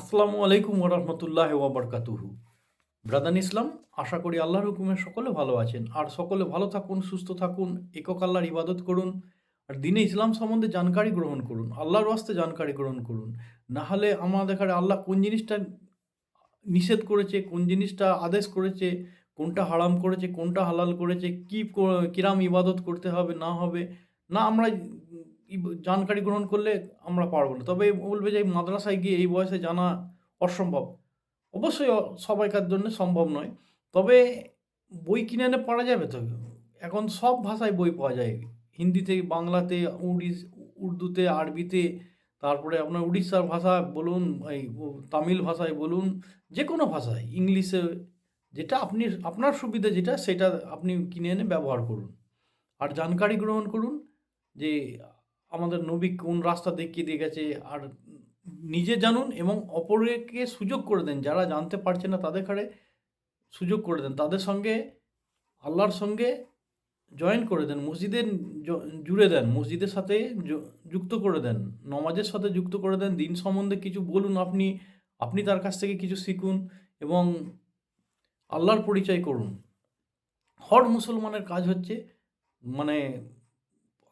আসসালামু আলাইকুম ওরহমতুল্লাহ ওবরকাতুহু। ব্রাদান ইসলাম, আশা করি আল্লাহর হুকুমে সকলে ভালো আছেন। আর সকলে ভালো থাকুন, সুস্থ থাকুন, একক আল্লাহর ইবাদত করুন, আর দিনে ইসলাম সম্বন্ধে জানকারি গ্রহণ করুন, আল্লাহর ওয়াস্তে জানকারি গ্রহণ করুন। না হলে আমাদের এখানে আল্লাহ কোন জিনিসটা নিষেধ করেছে, কোন জিনিসটা আদেশ করেছে, কোনটা হারাম করেছে, কোনটা হালাল করেছে কী, কিরাম ইবাদত করতে হবে, না হবে, না আমরা জানকারি গ্রহণ করলে আমরা পারব না। তবে বলবে যে মাদ্রাসায় গিয়ে এই বয়সে জানা অসম্ভব। অবশ্যই সবাইকার জন্য সম্ভব নয়। তবে বই কিনে এনে পড়া যাবে তো? এখন সব ভাষায় বই পাওয়া যায়। হিন্দিতে, বাংলাতে, উড়িস, উর্দুতে, আরবিতে, তারপরে আপনার উড়িষ্যার ভাষা বলুন, এই তামিল ভাষায় বলুন যে কোনো ভাষায়, ইংলিশে, যেটা আপনি, আপনার সুবিধা যেটা, সেটা আপনি কিনে এনে ব্যবহার করুন। আর জানকারি গ্রহণ করুন, যে আমাদের নবী কোন রাস্তা দেখিয়ে দিয়ে গেছে, আর নিজে জানুন এবং অপরকে সুযোগ করে দেন। যারা জানতে পারছে না তাদের ঘাড়ে সুযোগ করে দেন। তাদের সঙ্গে, আল্লাহর সঙ্গে জয়েন করে দেন মসজিদে জুড়ে দেন, মসজিদের সাথে যুক্ত করে দেন, নমাজের সাথে যুক্ত করে দেন। দিন সম্বন্ধে কিছু বলুন আপনি আপনি তার কাছ থেকে কিছু শিখুন এবং আল্লাহর পরিচয় করুন। হর মুসলমানের কাজ হচ্ছে মানে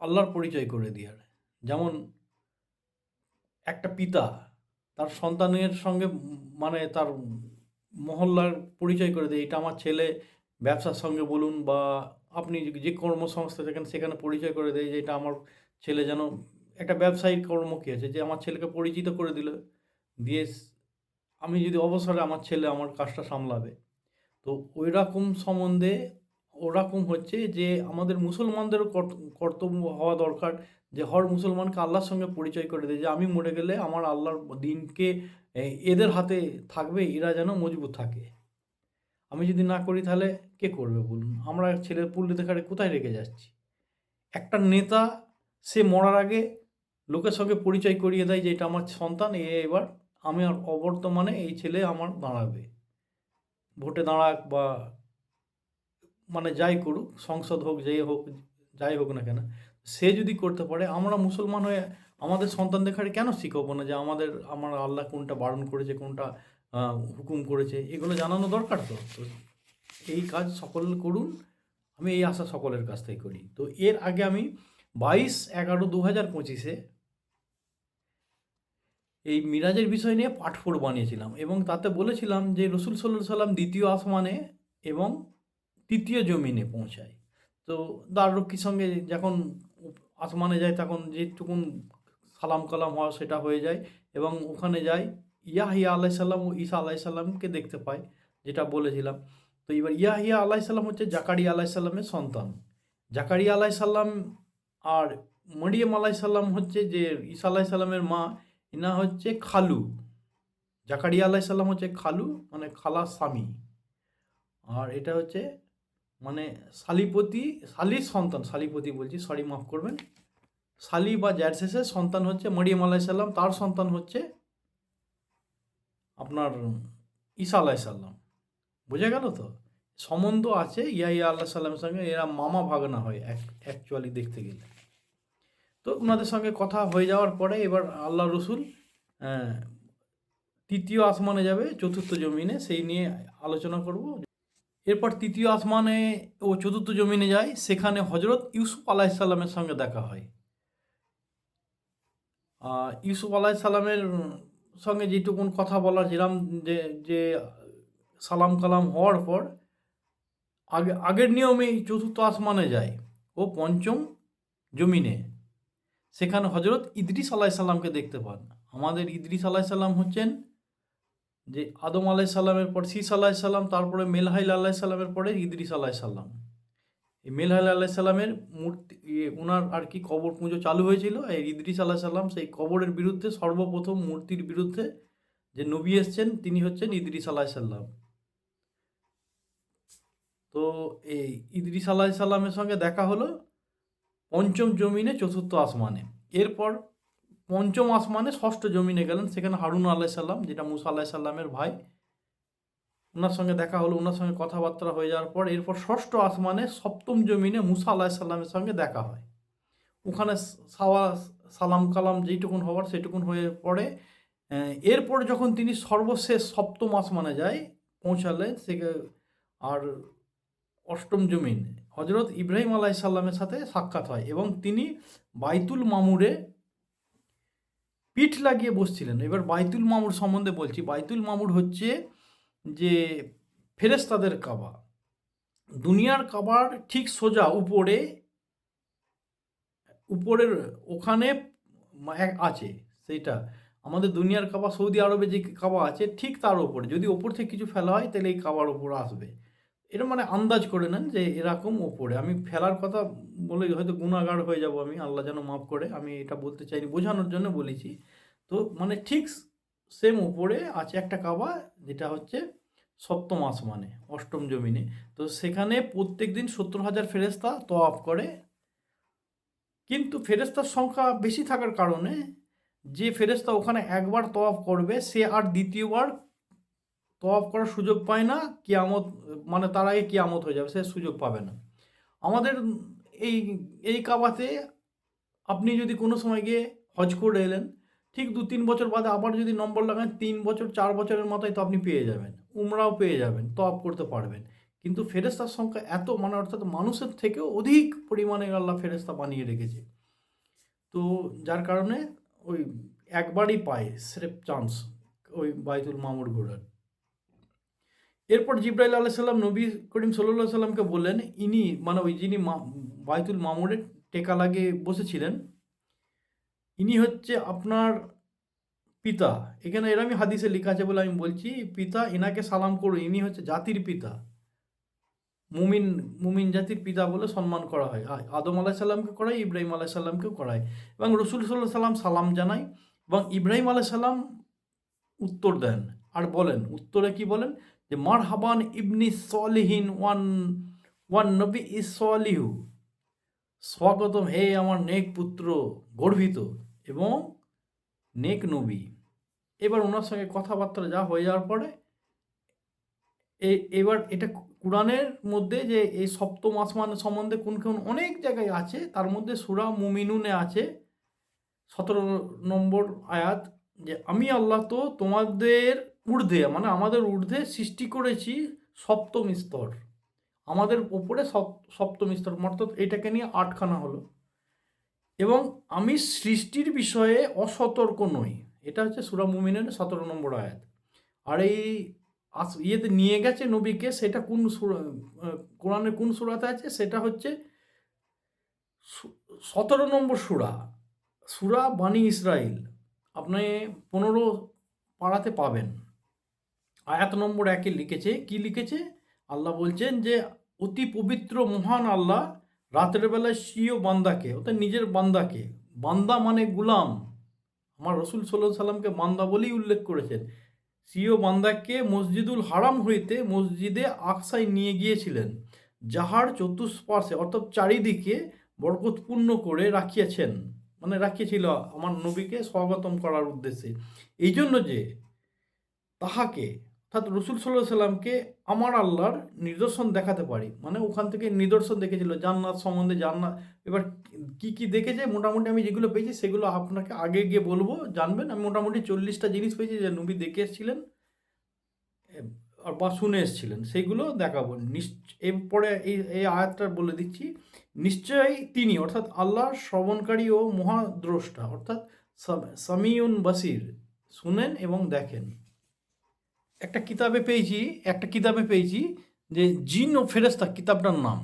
আল্লাহর পরিচয় করে দেওয়ার। যেমন একটা পিতা, তার সন্তানের সঙ্গে মানে তার মহল্লার পরিচয় করে দেয়, এটা আমার ছেলে, ব্যবসার সঙ্গে বলুন বা আপনি যে- কর্মসংস্থা থাকেন সেখানে পরিচয় করে দেয় যে, এটা আমার ছেলে যেন একটা ব্যবসায়িক কর্ম কী আছে? যে, আমার ছেলেকে পরিচিত করে দিল, দিয়ে আমি যদি অবসরে আমার ছেলে আমার কাজটা সামলাবে। তো ওই রকম সম্বন্ধে ওরকম হচ্ছে যে আমাদের মুসলমানদেরও কর্ত- কর্তব্য হওয়া দরকার যে হর মুসলমানকে আল্লাহর সঙ্গে পরিচয় করে দেয় যে আমি মরে গেলে আমার আল্লাহর দিনকে এদের হাতে থাকবে, এরা যেন মজবুত থাকে। আমি যদি না করি তাহলে কে করবে বলুন? আমরা ছেলের পুল্লি দেখারে কোথায় রেখে যাচ্ছি? একটা নেতা, সে মরার আগে লোকের সঙ্গে পরিচয় করিয়ে দেয় যে এটা আমার সন্তান, এ এবার আমি আর অবর্তমানে এই ছেলে আমার দাঁড়াবে। ভোটে দাঁড়াক বা মানে যাই করুক, সংসদ হোক, যেই হোক, যাই হোক না কেন, সে যদি করতে পারে, আমরা মুসলমান হয়ে আমাদের সন্তানদের ঘাড়ে কেন শিখাবো না যে আমাদের, আমার আল্লাহ কোনটা বারণ করেছে, কোনটা হুকুম করেছে, এগুলো জানানো দরকার তো। তো এই কাজ সকল করুন, আমি এই আশা সকলের কাছ থেকে করি। তো এর আগে আমি বাইশ এগারো দু হাজার পঁচিশে এই মিরাজের বিষয় নিয়ে পাঠফোর বানিয়েছিলাম এবং তাতে বলেছিলাম যে রসুল সাল্লাহ সাল্লাম দ্বিতীয় আসমানে এবং তৃতীয় জমিনে পৌঁছায়। তো দাররক্ষীর সঙ্গে যখন আসমানে যায় তখন যেটুকুন সালাম কালাম হওয়া সেটা হয়ে যায় এবং ওখানে যায় ইয়াহিয়া আলাইসাল্লাম ও ঈসা আলাইসাল্লামকে দেখতে পায়, যেটা বলেছিলাম। তো এবার ইয়াহিয়া আলাইসাল্লাম হচ্ছে জাকারিয়া আলাইসাল্লামের সন্তান। জাকারিয়া আলাইসাল্লাম আর মরিয়ম আলাইসাল্লাম হচ্ছে যে ঈসা আলাইসাল্লামের মা, ইনা হচ্ছে খালু। জাকারিয়া আলাইসাল্লাম হচ্ছে খালু মানে খালা স্বামী। আর এটা হচ্ছে মানে শালিপতি, শালির সন্তান, শালিপতি বলছি সরি মাফ করবেন। শালি বা জ্যারসেসের সন্তান হচ্ছে মরিয়ম আলাইসাল্লাম তার সন্তান হচ্ছে আপনার ঈসা আলাইসাল্লাম বোঝা গেল তো? সম্বন্ধ আছে, ইয়া ইয়া আল্লাহ সাল্লামের সঙ্গে, এরা মামা ভাগনা হয়, এক অ্যাকচুয়ালি দেখতে গেলে। তো ওনাদের সঙ্গে কথা হয়ে যাওয়ার পরে এবার আল্লাহ রসুল তৃতীয় আসমানে যাবে, চতুর্থ জমিনে, সেই নিয়ে আলোচনা করব এরপর তৃতীয় আসমানে ও চতুর্থ জমিনে যায়, সেখানে হজরত ইউসুফ আলাইসাল্লামের সঙ্গে দেখা হয়। ইউসুফ আলাইসাল্লামের সঙ্গে যেটুকুন কথা বলার যেরাম যে যে সালাম কালাম হওয়ার পর আগে, আগের নিয়মেই চতুর্থ আসমানে যায় ও পঞ্চম জমিনে। সেখানে হজরত ইদ্রিস আলাইসাল্লামকে দেখতে পান। আমাদের ইদ্রিস আলাইসাল্লাম হচ্ছেন যে আদম আলাইসাল্লামের পর শীষ আলাইসাল্লাম তারপরে মেলহাইল আলাইসাল্লামের পরে ইদ্রিস আলাইসাল্লাম এই মেলহাইল আলাইসাল্লামের মূর্তি ইয়ে, ওনার আর কি কবর পুজো চালু হয়েছিল এই ইদ্রিস আলাইসাল্লাম সেই কবরের বিরুদ্ধে সর্বপ্রথম মূর্তির বিরুদ্ধে যে নবী এসছেন তিনি হচ্ছেন ইদ্রিস আলাইসাল্লাম তো এই ইদ্রিস আলাইসাল্লামের সঙ্গে দেখা হলো পঞ্চম জমিনে চতুর্থ আসমানে। এরপর পঞ্চম আসমানে ষষ্ঠ জমিনে গেলেন, সেখানে হারুন আলাইসাল্লাম যেটা মুসা আলাইসাল্লামের ভাই। ওনার সঙ্গে দেখা হলো ওনার সঙ্গে কথাবার্তা হয়ে যাওয়ার পর এরপর ষষ্ঠ আসমানে সপ্তম জমিনে মুসা আলাইসাল্লামের সঙ্গে দেখা হয়। ওখানে সাওয়া, সালাম কালাম যেইটুকুন হওয়ার সেটুকুন হয়ে পড়ে। এরপর যখন তিনি সর্বশেষ সপ্তম আসমানে যায়, পৌঁছালেন সে আর অষ্টম জমিন। হজরত ইব্রাহিম আলাইহিস সাল্লামের সাথে সাক্ষাৎ হয় এবং তিনি বাইতুল মামুরে পিঠ লাগিয়ে বসছিলেন। এবার বাইতুল মামুর সম্বন্ধে বলছি। বাইতুল মামুর হচ্ছে যে ফেরেস্তাদের কাবা। দুনিয়ার কাবার ঠিক সোজা উপরে, উপরের ওখানে আছে সেইটা। আমাদের দুনিয়ার কাবা সৌদি আরবে যে কাবা আছে ঠিক তার ওপরে। যদি ওপর থেকে কিছু ফেলা হয় তাহলে এই কাবার ওপর আসবে। এটা মানে আন্দাজ করে নেন যে এরকম ওপরে। আমি ফেলার কথা বলে হয়তো গুণাগার হয়ে যাব আমি, আল্লাহ যেন মাফ করে, আমি এটা বলতে চাইনি, বোঝানোর জন্য বলেছি। তো মানে ঠিক সেম ওপরে আছে একটা কাবা, যেটা হচ্ছে সপ্তম আসমানে, অষ্টম জমিনে। তো সেখানে প্রত্যেক দিন সত্তর হাজার ফেরেস্তা তওয়াফ করে। কিন্তু ফেরেস্তার সংখ্যা বেশি থাকার কারণে যে ফেরেস্তা ওখানে একবার তওয়াফ করবে, সে আর দ্বিতীয়বার তওয়াফ করার সুযোগ পায় না, কিয়ামত মানে তার আগে কিয়ামত হয়ে যাবে, সে সুযোগ পাবে না। আমাদের এই এই কাবাতে আপনি যদি কোনো সময় গিয়ে হজ করে এলেন, ঠিক দু তিন বছর বাদে আবার যদি নম্বর লাগান, তিন বছর, চার বছরের মাথায় তো আপনি পেয়ে যাবেন, উমরাও পেয়ে যাবেন তওয়াফ করতে পারবেন। কিন্তু ফেরেস্তার সংখ্যা এত মানে অর্থাৎ মানুষের থেকেও অধিক পরিমাণে আল্লাহ ফেরেস্তা বানিয়ে রেখেছে। তো যার কারণে ওই একবারই পায়, স্রেফ চান্স ওই বাইতুল মামুর ঘোরার। এরপর জিব্রাইল আলাহ সাল্লাম নবী করিম সাল্লাহ সাল্লামকে বললেন, ইনি মানে ওই যিনি বাইতুল মামুরের টেকা লাগিয়ে বসেছিলেন, ইনি হচ্ছে আপনার পিতা। এখানে এর আমি হাদিসে লেখা আছে বলে আমি বলছি, পিতা, এনাকে সালাম করুন। ইনি হচ্ছে জাতির পিতা। মুমিন মুমিন জাতির পিতা বলে সম্মান করা হয়। আদম আলাহ সাল্লামকে করায়, ইব্রাহিম আলাহ সাল্লামকেও করায়। এবং রসুল সাল্লাহ সাল্লাম সালাম জানায় এবং ইব্রাহিম আলাহ সাল্লাম উত্তর দেন। আর বলেন, উত্তরে কি বলেন? যে মার হাবান ইবনি সলিহিন ওয়ান ওয়ান নবী ইস সলিহু। স্বাগতম, হে আমার নেক পুত্র, গর্বিত এবং নেক নবী। এবার ওনার সঙ্গে কথাবার্তা যা হয়ে যাওয়ার পরে এবার এটা কোরআনের মধ্যে যে এই সপ্তম আসমান সম্বন্ধে কোন কোন অনেক জায়গায় আছে, তার মধ্যে সুরা মুমিনুনে আছে সতেরো নম্বর আয়াত যে, আমি আল্লাহ তো তোমাদের ঊর্ধ্বে মানে আমাদের ঊর্ধ্বে সৃষ্টি করেছি সপ্তম স্তর। আমাদের ওপরে সপ- সপ্তম স্তর অর্থাৎ এটাকে নিয়ে আটখানা হলো। এবং আমি সৃষ্টির বিষয়ে অসতর্ক নই। এটা হচ্ছে সুরা মুমিনের সতেরো নম্বর আয়াত। আর এই ইয়েতে নিয়ে গেছে নবীকে সেটা কোন সুরা আহ, কোরআনের কোন সুরাতে আছে? সেটা হচ্ছে সতেরো নম্বর সুরা সুরা বানি ইসরাইল। আপনি পনেরো পাড়াতে পাবেন। আয়াত নম্বর একে লিখেছে। কি লিখেছে? আল্লাহ বলছেন যে, অতি পবিত্র মহান আল্লাহ রাতের বেলায় সিও বান্দাকে, অর্থাৎ নিজের বান্দাকে, বান্দা মানে গুলাম। আমার রসুল সাল্লাহ সাল্লামকে বান্দা বলেই উল্লেখ করেছেন। সিও বান্দাকে মসজিদুল হারাম হইতে মসজিদে আকসায় নিয়ে গিয়েছিলেন, যাহার চতুষ্পার্শ্বে, অর্থাৎ চারিদিকে বরকতপূর্ণ করে রাখিয়েছেন। মানে রাখিয়েছিল আমার নবীকে স্বাগতম করার উদ্দেশ্যে। এই জন্য যে তাহাকে অর্থাৎ রসুল সাল্লাহ সাল্লামকে আমার আল্লাহর নিদর্শন দেখাতে পারি। মানে ওখান থেকে নিদর্শন দেখেছিল, জান্নাত সম্বন্ধে জান্নাত, এবার কি কি দেখেছে মোটামুটি আমি যেগুলো পেয়েছি সেগুলো আপনাকে আগে গিয়ে বলব, জানবেন। আমি মোটামুটি চল্লিশটা জিনিস পেয়েছি যে নবী দেখে এসেছিলেন বা শুনে এসেছিলেন সেইগুলো দেখাবো। এরপরে এই এই আয়াতটা বলে দিচ্ছি, নিশ্চয়ই তিনি, অর্থাৎ আল্লাহ শ্রবণকারী ও মহাদ্রষ্টা, অর্থাৎ সাম- সামিউন বাসির, শুনেন এবং দেখেন। একটা কিতাবে পেয়েছি, একটা কিতাবে পেয়েছি যে জিন ও ফেরেস্তা কিতাবটার নাম।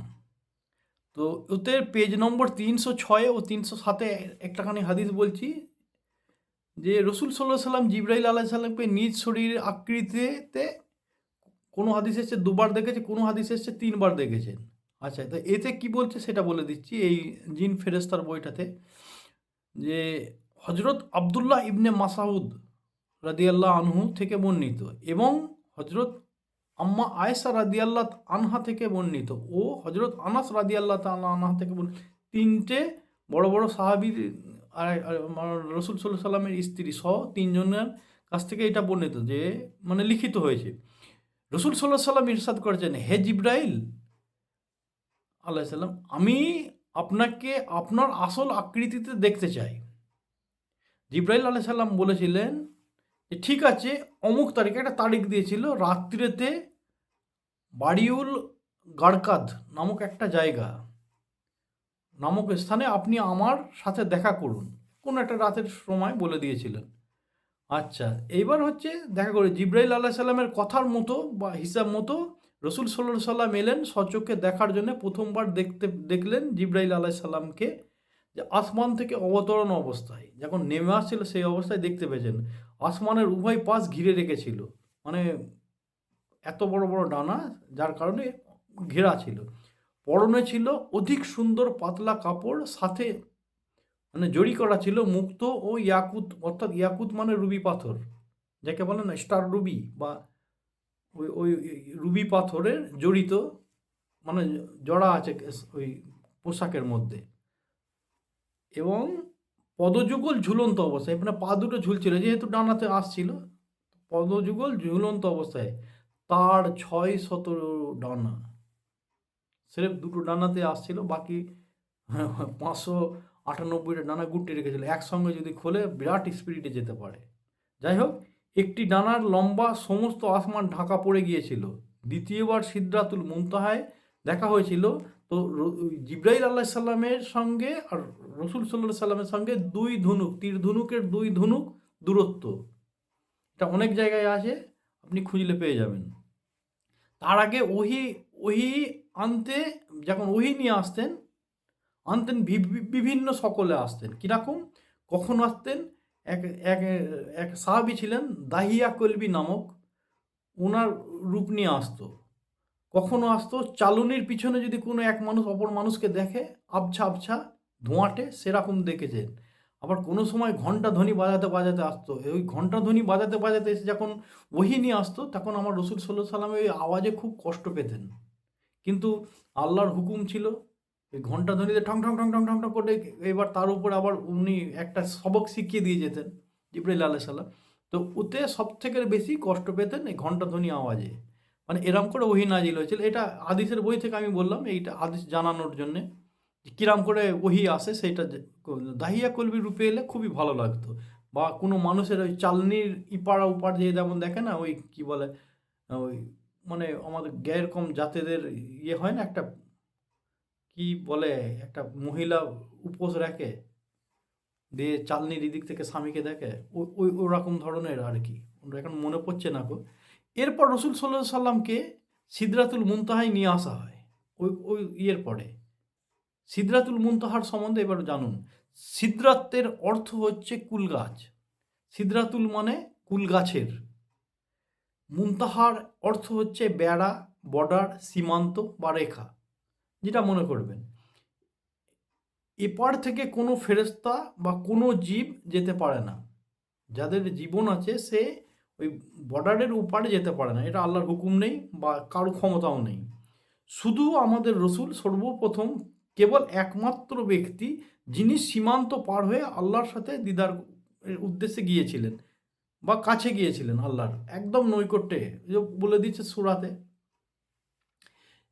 তো ওতে পেজ নম্বর তিনশো ছয় ও তিনশো সাতে একটাখানি হাদিস বলছি যে রসুল সাল্লাহ সাল্লাম জিব্রাইল আলাহ সাল্লামকে নিজ শরীর আকৃতিতে কোনো হাদিস এসছে দুবার দেখেছে, কোনো হাদিস এসছে তিনবার দেখেছেন আচ্ছা তো এতে কি বলছে সেটা বলে দিচ্ছি এই জিন ফেরেস্তার বইটাতে যে হজরত আবদুল্লাহ ইবনে মাসাউদ রাদিয়াল্লাহ আনহু থেকে বর্ণিত এবং হজরত আম্মা আয়েশা রাদিয়াল্লাহ আনহা থেকে বর্ণিত ও হজরত আনাস রাদিয়াল্লাহ তাআলা আনহা থেকে বর্ণিত তিনটে বড় বড় সাহাবির রসুল সাল্লাহ সাল্লামের স্ত্রী সহ তিনজনের কাছ থেকে এটা বর্ণিত যে মানে লিখিত হয়েছে। রসুল সাল্লাহ সাল্লাম ইরশাদ করেছেন, হে জিব্রাইল আল্লাহ সাল্লাম আমি আপনাকে আপনার আসল আকৃতিতে দেখতে চাই। জিব্রাইল আলাহ সাল্লাম বলেছিলেন যে ঠিক আছে, অমুক তারিখে একটা তারিখ দিয়েছিল, রাত্রিতে বাড়িউল গাড়কাদ নামক একটা জায়গা, নামক স্থানে আপনি আমার সাথে দেখা করুন। কোনো একটা রাতের সময় বলে দিয়েছিলেন। আচ্ছা এইবার হচ্ছে দেখা করে, জিব্রাইল আল্লাহ সাল্লামের কথার মতো বা হিসাব মতো রসুল সাল্লাহ সাল্লাম এলেন সচক্ষে দেখার জন্য প্রথমবার দেখতে, দেখলেন জিব্রাইল আল্লাহ সাল্লামকে যে আসমান থেকে অবতরণ অবস্থায়, যখন নেমে আসছিল সেই অবস্থায় দেখতে পেয়েছেন, আসমানের উভয় পাশ ঘিরে রেখেছিল। মানে এত বড় বড় ডানা, যার কারণে ঘেরা ছিল। পরনে ছিল অধিক সুন্দর পাতলা কাপড়, সাথে মানে জড়ি করা ছিল মুক্ত ও ইয়াকুত, অর্থাৎ ইয়াকুত মানে রুবি পাথর। যাকে বলে না, স্টার রুবি বা ওই ওই, রুবি পাথরের জড়িত মানে জড়া আছে ওই পোশাকের মধ্যে। এবং পদযুগল ঝুলন্ত অবস্থায় মানে পা দুটো ঝুলছিল, যেহেতু ডানাতে আসছিল, পদযুগল ঝুলন্ত অবস্থায় তার ছয় শত ডানা, সেরেফ দুটো ডানাতে আসছিল, বাকি পাঁচশো আটানব্বইটা ডানা গুটিয়ে রেখেছিল, একসঙ্গে যদি খোলে বিরাট স্পিরিটে যেতে পারে। যাই হোক, একটি ডানার লম্বা সমস্ত আসমান ঢাকা পড়ে গিয়েছিল। দ্বিতীয়বার সিদ্ধাতুল মুমতাহায় দেখা হয়েছিল তো জিব্রাইল আল্লাহ সাল্লামের সঙ্গে আর রসুল সাল্লাহ সাল্লামের সঙ্গে দুই ধনুক, তীর ধনুকের দুই ধনুক দূরত্ব। এটা অনেক জায়গায় আছে আপনি খুঁজলে পেয়ে যাবেন। তার আগে ওহি ওহি আনতে যখন ওহি নিয়ে আসতেন, আনতেন বিভিন্ন সকলে আসতেন। কীরকম? কখন আসতেন? এক এক এক সাহাবি ছিলেন, দাহিয়া কলবি নামক ওনার রূপ নিয়ে আসতো। কখনো আসতো, চালনির পিছনে যদি কোনো এক মানুষ অপর মানুষকে দেখে, আবছা আবছা ধোঁয়াটে সেরকম দেখেছেন। আবার কোনো সময় ঘণ্টা ধ্বনি বাজাতে বাজাতে আসতো। ওই ঘণ্টা ধ্বনি বাজাতে বাজাতে এসে যখন ওহি নিয়ে আসতো, তখন আমার রসুল সাল্লাহ সাল্লামে ওই আওয়াজে খুব কষ্ট পেতেন। কিন্তু আল্লাহর হুকুম ছিল ওই ঘণ্টা ধ্বনিতে ঠং ঠং ঠং ঠং ঠং ঠং করে এবার তার উপর আবার উনি একটা সবক শিখিয়ে দিয়ে যেতেন, জিব্রাইল আল্লাহ সাল্লাম তো ওতে সব থেকে বেশি কষ্ট পেতেন এই ঘণ্টা ধ্বনি আওয়াজে। মানে এরম করে ওহি নাজিল হয়েছিল। এটা হাদিসের বই থেকে আমি বললাম এইটা হাদিস জানানোর জন্যে। যে কিরাম করে ওহি আসে সেইটা দাহিয়া কলবি রূপে এলে খুবই ভালো লাগতো। বা কোনো মানুষের ওই চালনির ইপাড়া উপার যে যেমন দেখে না ওই কি বলে ওই মানে আমাদের গ্যার কম জাতেদের ইয়ে হয় না একটা কি বলে একটা মহিলা উপোস রাখে দিয়ে চালনির এদিক থেকে স্বামীকে দেখে ওই ওই ওরকম ধরনের আর কি। এখন মনে পড়ছে না গো। এরপর রসুল সাল্লাহ সাল্লামকে সিদরাতুল মুনতাহায় নিয়ে আসা হয়। ওই ওই ইয়ের পরে। সিদরাতুল মুনতাহার সম্বন্ধে এবার জানুন। সিদ্রাতের অর্থ হচ্ছে কুল গাছ। সিদ্রাতুল মানে কুল গাছের। মুনতাহার অর্থ হচ্ছে বেড়া, বর্ডার, সীমান্ত বা রেখা, যেটা মনে করবেন। এপার থেকে কোনো ফেরেস্তা বা কোনো জীব যেতে পারে না। যাদের জীবন আছে সে ওই বর্ডারের উপারে যেতে পারে না, এটা আল্লাহর হুকুম নেই বা কারও ক্ষমতাও নেই। শুধু আমাদের রসুল সর্বপ্রথম কেবল একমাত্র ব্যক্তি যিনি সীমান্ত পার হয়ে আল্লাহর সাথে দিদার উদ্দেশ্যে গিয়েছিলেন বা কাছে গিয়েছিলেন আল্লাহর, একদম নৈকট্যে। বলে দিচ্ছে সুরাতে।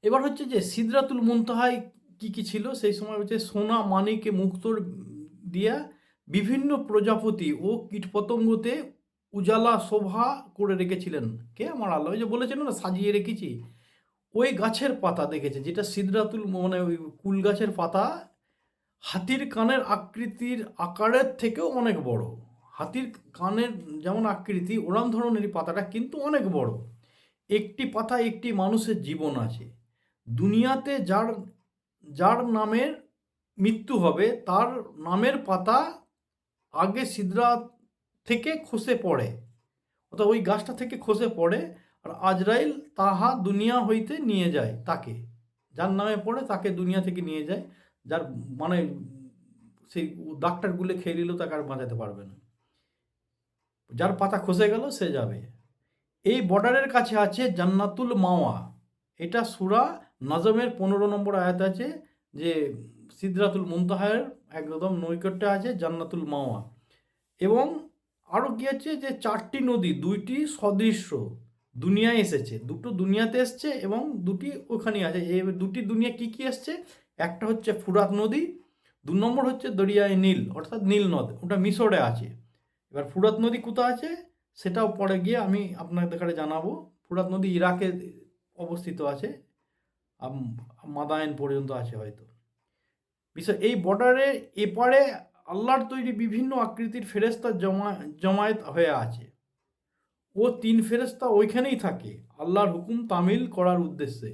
এবার হচ্ছে যে সিদরাতুল মুনতাহায় কি কি ছিল? সেই সময় হচ্ছে সোনা মানিকে মুক্তর দিয়া বিভিন্ন প্রজাপতি ও কীটপতঙ্গতে উজালা শোভা করে রেখেছিলেন। কে? আমার আল্লাহ। ওই যে বলেছেন না, সাজিয়ে রেখেছি। ওই গাছের পাতা দেখেছে যেটা সিদরাতুল মানে ওই কুল গাছের পাতা, হাতির কানের আকৃতির আকারের থেকেও অনেক বড়। হাতির কানের যেমন আকৃতি, ওরম ধরনের পাতাটা কিন্তু অনেক বড়। একটি পাতা একটি মানুষের জীবন আছে। দুনিয়াতে যার যার নামের মৃত্যু হবে, তার নামের পাতা আগে সিদরা থেকে খসে পড়ে। অর্থাৎ ওই গাছটা থেকে খসে পড়ে আর আজরাইল তাহা দুনিয়া হইতে নিয়ে যায় তাকে। যার নামে পড়ে তাকে দুনিয়া থেকে নিয়ে যায়। যার মানে সেই ডাক্তার গুলে খেয়ে নিলেও তাকে আর বাঁচাতে পারবে না। যার পাতা খসে গেল সে যাবে। এই বর্ডারের কাছে আছে জান্নাতুল মাওয়া। এটা সুরা নাজমের পনেরো নম্বর আয়াত আছে যে সিদরাতুল মুনতাহায়ের একদম নৈকট্যে আছে জান্নাতুল মাওয়া। এবং আরও কি আছে যে চারটি নদী, দুইটি সদৃশ্য দুনিয়ায় এসেছে, দুটো দুনিয়াতে এসছে এবং দুটি ওখানেই আছে। এই দুটি দুনিয়া কি কি এসছে? একটা হচ্ছে ফুরাত নদী, দু নম্বর হচ্ছে দরিয়ায় নীল, অর্থাৎ নীল নদ, ওটা মিশরে আছে। এবার ফুরাত নদী কোথায় আছে? সেটাও পরে গিয়ে আমি আপনাদের কাছে জানাব। ফুরাত নদী ইরাকে অবস্থিত আছে মাদায়েন পর্যন্ত আছে হয়তো। বিষয়, এই বর্ডারে এপারে আল্লাহর তৈরি বিভিন্ন আকৃতির ফেরেস্তা জমা, জমায়েত হয়ে আছে। ও তিন ফেরেস্তা ওইখানেই থাকে। আল্লাহর হুকুম তামিল করার উদ্দেশ্যে।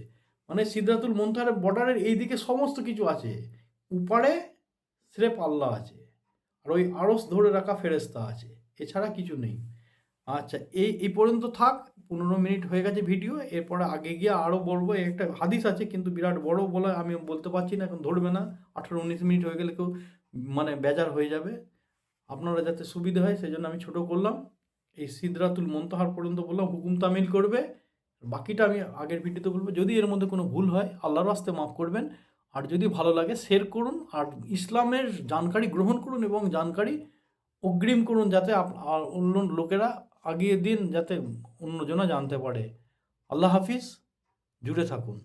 মানে সিদ্ধাতুল মন্তারের বর্ডারের এইদিকে সমস্ত কিছু আছে। উপারে স্রেফ আল্লাহ আছে। আর ওই আড়স ধরে রাখা ফেরেস্তা আছে। এছাড়া কিছু নেই। আচ্ছা এই এই পর্যন্ত থাক। পনেরো মিনিট হয়ে গেছে ভিডিও। এরপরে আগে গিয়ে আরও বলব একটা হাদিস আছে, কিন্তু বিরাট বড় বলে আমি বলতে পারছি না, এখন ধরবে না। আঠারো, উনিশ মিনিট হয়ে গেলে কেউ মানে বেজার হয়ে যাবে। আপনারা যাতে সুবিধা হয় সেই জন্য আমি ছোট করলাম। এই সিদরাতুল মন্তহার পর্যন্ত বললাম, হুকুম তামিল করবে। বাকিটা আমি আগের ভিডিওতে বলব। যদি এর মধ্যে কোনো ভুল হয়, আল্লাহর আস্তে মাফ করবেন। আর যদি ভালো লাগে শেয়ার করুন। আর ইসলামের জানকারি গ্রহণ করুন এবং জানকারি অগ্রিম করুন যাতে অন্য লোকেরা আগিয়ে দিন যাতে অন্যজনা জানতে পারে। আল্লাহ হাফিজ। জুড়ে থাকুন।